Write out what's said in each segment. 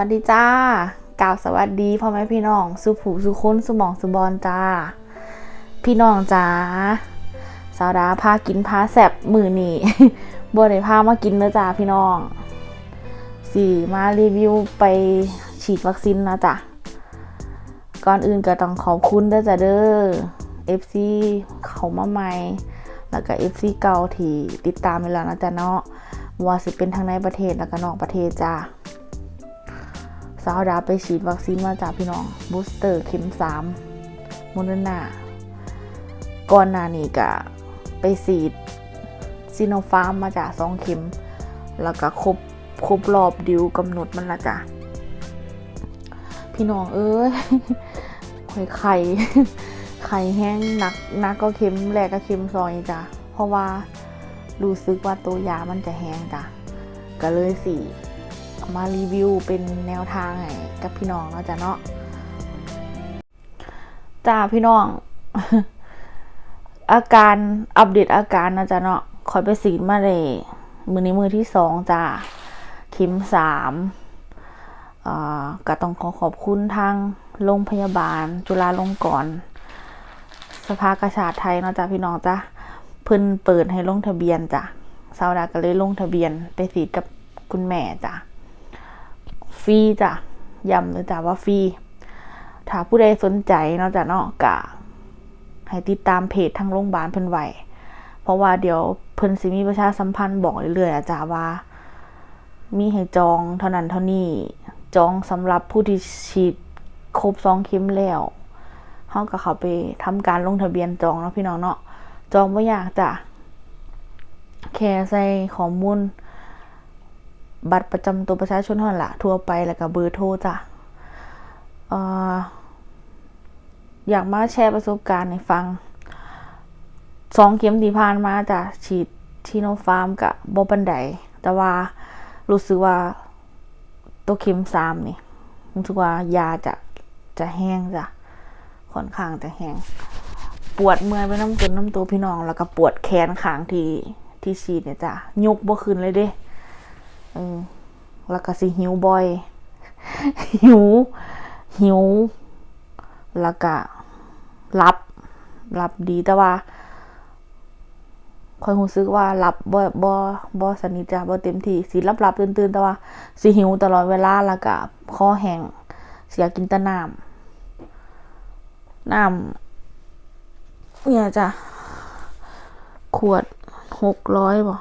วัสดีจ้ากล่าวสวัสดีพ่อแม่พี่น้อง สุผูสุคนสุหมองสุบอลจ้า พี่น้องจ้าสาวดาพากินพาแสบมือนี่บัวได้พามากินเด้อจ้าพี่น้องสี่มารีวิวไปฉีดวัคซีนนะจ้ะก่อนอื่นก็ต้องขอบคุณเด้อจ้าเด้อ FC เขามาใหม่ แล้วก็ FC เก่าที่ติดตามไปแล้วนะจ๊ะเนาะว่าสิเป็นทั้งในประเทศแล้วก็นอกประเทศจ้า สาวดาไปฉีดวัคซีนมาจากพี่น้องบูสเตอร์เข็ม3โมเดอร์นาก่อนหน้านี้ก็ไปฉีดซีโนฟาร์มมาจากสองเข็ม แล้วก็ครบครบรอบดิวกำหนดมันละจ้ะพี่น้องเอ้ยไข่ไข่ไข่แห้งหนักหนักก็เข็มแรกก็เข็มซอยจ้ะเพราะว่ารู้สึกว่าตัวยามันจะแห้งจ้ะก็เลยสี่ มารีวิวเป็นแนวทางให้กับพี่น้องเนาะจ้ะเนาะจ้าพี่น้อง อาการอัปเดตอาการนะจ๊ะเนาะคอยไปสีดมาเลยมือนี้มือที่สองจ้าเข็มสามก็ต้องขอขอบคุณทางโรงพยาบาล จุฬาลงกรณ์สภากาชาติไทยเนาะจ้ะพี่น้องจ้ะเพิ่นเปิดให้ลงทะเบียนจ้ะสาวดาก็เลยลงทะเบียนไปสีดกับคุณแม่จ้ะ รีจ้ะย้ำเลยจ้ะว่าฟรีถ้าผู้ใดสนใจเนาะจ้ะเนาะกะให้ติดตามเพจทางโรงพยาบาลเพิ่นไว้เพราะว่าเดี๋ยวเพิ่นสิมีประชาสัมพันธ์บอกเรื่อยๆอะจ้ะว่า มีให้จองเท่านั้นเท่านี้ จองสำหรับผู้ที่ฉีดครบสองเข็มแล้วเฮาก็เข้าไปทำการลงทะเบียนจองเนาะพี่น้องเนาะจองบ่ยากจ้ะแค่ใส่ข้อมูล บัตรประจำตัวประชาชนเท่านั้นละทั่วไปแล้วก็เบอร์โทรจ้ะอยากมาแชร์ประสบการณ์ให้ฟังสองเข็มที่ผ่านมาจ้ะฉีดทีโนฟาร์มกับบอบันไดแต่ว่ารู้สึกว่าตัวเข็มสามนี่รู้สึกว่ายาจะจะแห้งจ้ะค่อนข้างจะแห้งปวดเมื่อยไปน้ำจนน้ำตัวพี่น้องแล้วก็ปวดแขนขางที่ที่ฉีดเนี่ยจ้ะยกบ่ขึ้นเลยเด้ เออแล้วก็สิหิวบ่อย หิว หิว แล้วก็รับรับดีแต่ว่าคอยรู้สึกว่ารับบ่บ่บ่สนิทจ้ะบ่เต็มที่สิรับรับตื่นตื่นแต่ว่าสิหิวตลอดเวลาแล้วก็คอแห้งเสียกินแต่น้ำน้ำเนี่ยจ้ะขวดหกร้อยบ่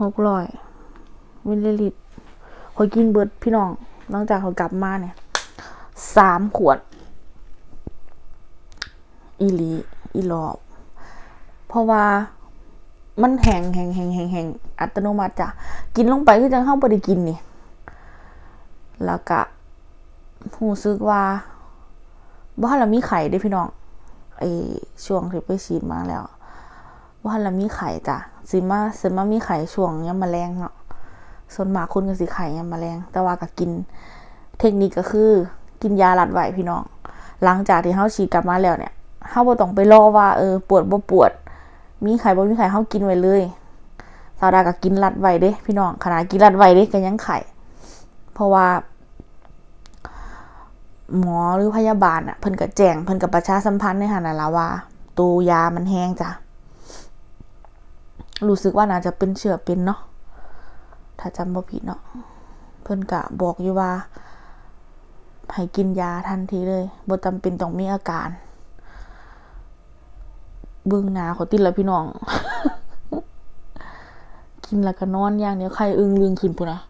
หกร้อย มิลลิลิตรคอยกินเบิดพี่น้องหลังจากเขากลับมาเนี่ยสามขวด อีลีอีลอบเพราะว่ามันแห้งแห้งแห้งแห้งแห้งอัตโนมัติจ้ะกินลงไปคือจังเข้าไปได้กินนี่ แล้วก็รู้สึกว่าบ้านเรามีไข่ได้พี่น้องไอช่วงที่ไปฉีดมาแล้วบ้าเรามีไข่จ้ะสิมาสิมามีไข่ช่วงเนี้ยมาแมลงเนาะ ส่วนมากคนก็สิไข่ยามแมลง แต่ว่าก็กิน เทคนิคก็คือ กินยาลัดไวพี่น้อง หลังจากที่เฮาฉีดกลับมาแล้วเนี่ยเฮาบ่ต้องไปรอว่าเออปวดบ่ปวด มีไข่บ่มีไข่เฮากินไว้เลยสาวดาก็กินลัดไว้เด้ พี่น้องขนาดกินลัดไว้เด้ก็ยังไข่ เพราะว่า หมอหรือพยาบาลอะเพิ่นก็แจ้งเพิ่นก็ประชาสัมพันธ์ในหันน่ะละว่า ตัวยามันแห้งจ้ะรู้สึกว่าน่าจะเป็นเชื้อเป็นเนาะ ถ้าจำบ่ผิดเนาะเพิ่นกะบอกอยู่ว่าให้กินยาทันทีเลยบ่จำเป็นต้องมีอาการ เบิ่งหน้าเขาติดแล้วพี่น้อง กินแล้วก็นอนอย่างเดียวไข้อึ้งลึงขึ้นพุ่นนะ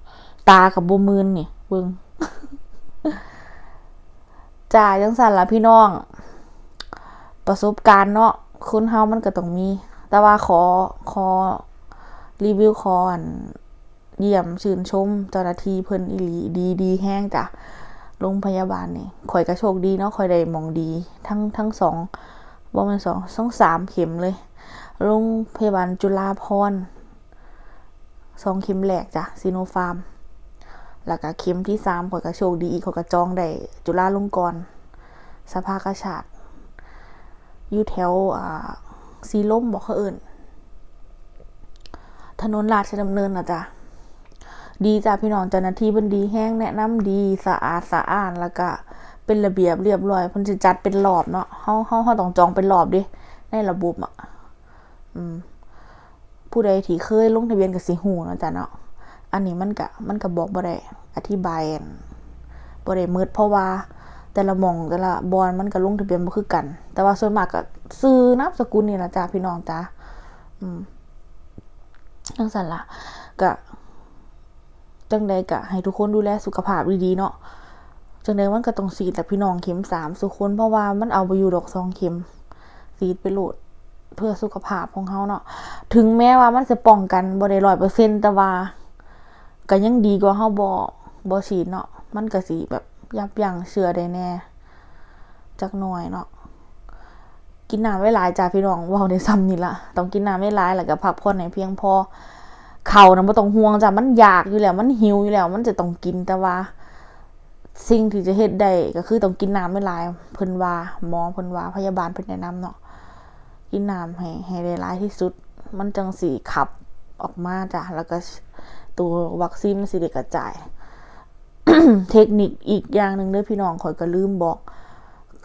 ตากับบ่มืนนี่เบิ่งจ่ายจังซั่นละพี่น้อง ประสบการณ์เนาะคนเฮามันก็ต้องมี แต่ว่าขอขอรีวิวขออัน เยี่ยมชื่นชมเจ้าหน้าที่เพิ่นอีหลีดีดีแห้งจ้ะโรงพยาบาลนี่ข่อยก็โชคดีเนาะข่อยได้มองดี ทั้งทั้งสองบ่แม่นสองทั้งสามเข็มเลยโรงพยาบาลจุฬาภรสองเข็มแรกจ้ะซีโนฟาร์มแล้วก็เข็มที่สามข่อยก็โชคดีอีกข่อยก็จองได้จุฬาลงกรณ์สภากาชาติอยู่แถวอ่าสีลมบอกเขาเอิ้นถนนราชดำเนินนะจ๊ะ ดีจ้าพี่น้องเจ้าหน้าที่เพิ่นดีแห้งแนะนำดีสะอาดสะอ้านแล้วก็เป็นระเบียบเรียบร้อยเพิ่นสิจัดเป็นรอบเนาะเฮาเฮาเฮาต้องจองเป็นรอบเดิในระบบอะอืมผู้ใดที่เคยลงทะเบียนก็สิฮู้เนาะจ้ะเนาะอันนี้มันก็มันก็บอกบ่ได้อธิบายบ่ได้มืดเพราะว่าแต่ละมองแต่ละบอนมันก็ลงทะเบียนบ่คือกัน แต่ว่าส่วนมากก็ซื้อนามสกุลนี่ล่ะจ้าพี่น้องจ้าอืมจังซั่นล่ะก็ จังใดก็ให้ทุกคนดูแลสุขภาพดีๆเนาะจังใดมันก็ต้องฉีดแต่พี่น้องเข็มสามสุคนเพราะว่ามันเอาบ่อยู่ดอกสองเข็มฉีดไปโหลดเพื่อสุขภาพของเขาเนาะถึงแม้ว่ามันจะป้องกันบ่ได้100%แต่ว่าก็ยังดีกว่าเฮาบ่บ่ฉีดเนาะมันก็สิแบบยับยั้งเชื้อได้แน่จักหน่อยเนาะกินน้ำไว้หลายจ้าพี่น้องว้าได้ซ้ำนี่ละต้องกินน้ำไว้หลายแล้วก็พักผ่อนให้เพียงพอ ขานะบ่ต้องห่วงจ้ะมันอยากอยู่แล้วมันหิวอยู่แล้ว มันจะต้องกินแต่ว่า สิ่งที่จะเฮ็ดได้ก็คือต้องกินน้ำไว้หลายเพิ่นว่าหมอเพิ่นว่าพยาบาลเพิ่นแนะนำเนาะกินน้ำให้ให้ได้ร้ายที่สุด มันจังสีขับออกมาจ้ะแล้วก็ตัววัคซีนมันสิได้กระจายเทคนิคอีกอย่างหนึ่งเด้อพี่น้องข่อยก็ลืมบอก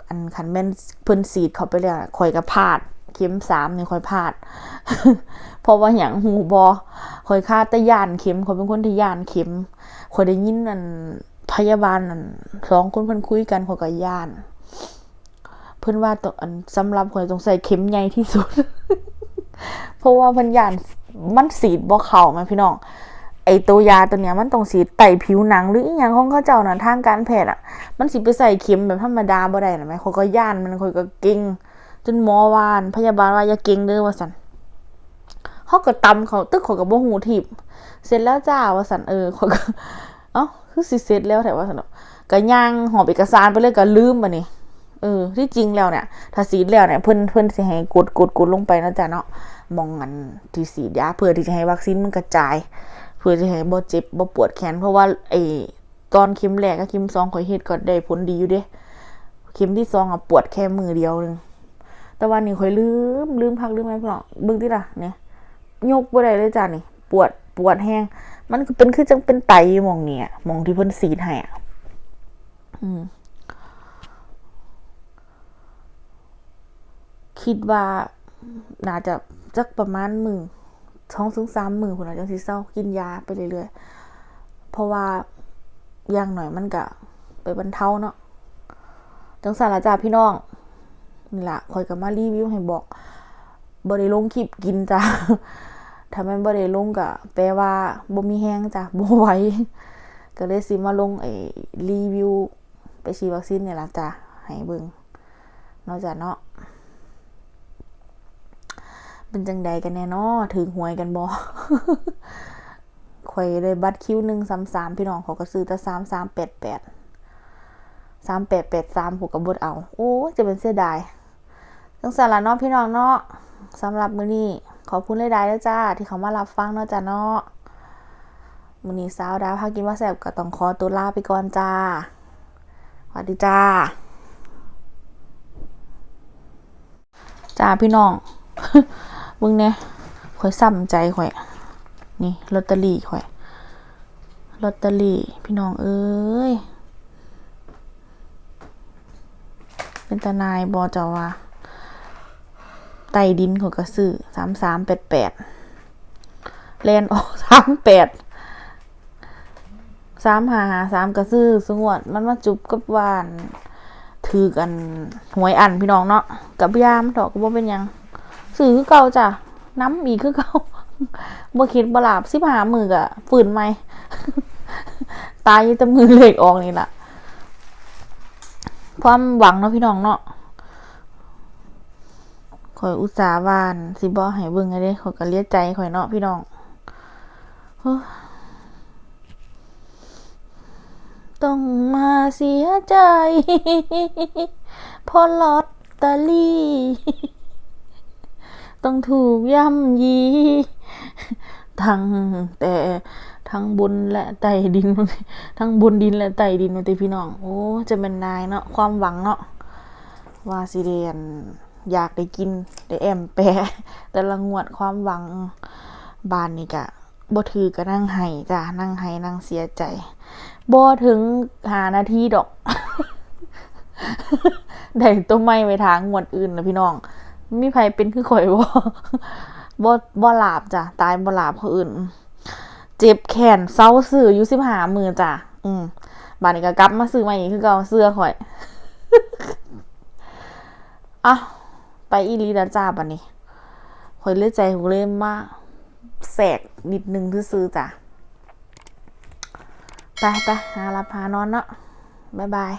อันคันแม่นเพิ่นสีดเขาไปแล้วข่อยก็พลาด เข็มสามนี่ข่อยพลาด เพราะว่าอย่างหูบอข่อยคาแต่ยานเข็มข่อยเป็นคนที่ยานเข็มข่อยได้ยินอันพยาบาลอันสองคนเพิ่นคุยกันข่อยก็ย่าน เพิ่นว่าต้องอันสำหรับข่อยต้องใส่เข็มใหญ่ที่สุด เพราะว่ามันยานมันสีดบ่เข้าแม่พี่น้องไอตัวยาตัวเนี้ยมันต้องสีดไต่ผิวหนังหรืออีหยังของเขาเจ้าน่ะทางการแพทย์อะ มันสิไปใส่เข็มแบบธรรมดาบ่ได้นะแม่ข่อยก็ย่านมันข่อยก็เก่งจนหมอวาน พยาบาลว่าอย่าเก่งเด้อว่าซั่น เขาก็ตำเขาตึกข่อยก็บ่ฮู้ทิพย์เสร็จแล้วจ้าว่าสันเออข่อยก็เอ้าคือสิเสร็จแล้วแท้ว่าซั่นเนาะก็ย่างหอบเอกสารไปเลยก็ลืมบัดนี้เออ ที่จริงแล้วเนี่ย ถ้าสีแล้วเนี่ยเพิ่นเพิ่นสิให้กดกดกดลงไปนะจ๊ะเนาะมองอันที่สีดยาเพื่อที่จะให้วัคซีนมันกระจาย เพื่อจะให้บ่เจ็บบ่ปวดแขน เพราะว่าไอ้ตอนเข็มแรกกับเข็มสองข่อยเฮ็ดก็ได้ผลดีอยู่เด้เข็มที่สองอะปวดแค่มือเดียวนึงแต่วันนี้ข่อยลืมลืมพักลืมอะไรพี่น้งเบิ่งติล่ะเนี่ย ยกบ่ได้เลยจ้ะนี่ ปวดปวดแห้ง มันก็เป็นคือจังเป็นไตมองเนี่ยมองที่เพิ่นสีดให้อะคิดว่า น่าจะจักประมาณมือสองถึงสามมือคุณอาจจะสิเศร้ากินยาไปเรื่อยๆ เพราะว่าอย่างหน่อยมันก็ไปบรรเทาเนาะจังสารจ้าพี่น้องนี่ละคอยกับมารีวิวให้บอกบริลงคลิปกินจ้า ถ้ามันบริลงก็แปลว่าบ่มีแห้งจ้ะบ่ไหวก็เลยสิมาลงไอ้รีวิว ไปฉีดวัคซีนเนี่ยละจ้ะให้เบิ่งนาะจ้ะเนาะเป็นจังใดกันแน่นาะถึงหวยกันบ่ข่อยเลยบัตรคิวหนึ่งสามสามพี่น้องเขาก็ซื้อแต่สามสามแปดแปดสามแปดแปดสามผูกกับบดเอา โอ้ จะเป็นเสียดายจังสารเนาะพี่น้องเนาะสำหรับมื้อนี้ ขอบคุณเลยได้แล้วจ้า ที่เขามารับฟังเนาะจ้าเนาะมือนี้สาวดาวพากินว่าแซ่บก็ต้องขอตัวลาไปก่อนจ้าสวัสดีจ้า จ้าพี่น้องมึงเนี่ยข่อยซ้ำใจข่อย นี่ลอตเตอรี่ข่อยลอตเตอรี่พี่น้องเอ้ย เป็นตานายบอจาว่า ต่ดินของกระสือสามสามแปดแปดเลนออกสามแปดสามหาหาสามกระสือสงวดมันมาจุบกับวาน ถือกันหวยอันพี่น้องเนาะกับยามดอกก็บ่เป็นยังสื่อคือเก่าจ้ะน้ำมีกคือเก่าบ่คิดบ่หลาบสิบหามือกะฝืนไหมตายอยู่แต่มือเหล็กออกนี่ล่ะ ความหวังเนาะพี่น้องเนาะ ข่อยอุตสาห์วานสิบ่ให้เบิ่งไงเด้ข่อยก็เลียใจข่อยเนาะพี่น้องต้องมาเสียใจพอลอตเตอรี่ต้องถูกย่ำยี ทั้งแต่ทั้งบนและใต้ดิน ทั้งบนดินและใต้ดินมาติพี่น้อง โอ้ จะเป็นนายเนาะความหวังเนาะว่าสิเรียน อยากได้กินได้แอมแปรแต่ละงวดความหวังบานนี่กะบ่ถือก็นั่งไห้จ้ะนั่งไห้นั่งเสียใจบ่ถึงหานาทีดอกได้ตัวไม่ไปทางงวดอื่นนะพี่น้องมีไผเป็นคือข่อยบ่บ่บ่หลาบจ้ะตายบ่หลาบเขาอื่น เจ็บแขนเศร้าซื้ออยู่15มื้อจ้ะอืมบาดนี้ก็กลับมาซื้อใหม่อีกคือเก่าเสื้อข่อย อะ ไปอีลีแล้วจ้าบัดนี้คอยเลยใจหูเล่มมาแสกนิดนึงซื่อจ้ะไปไปหาลับพานอนเนาะบ๊ายบาย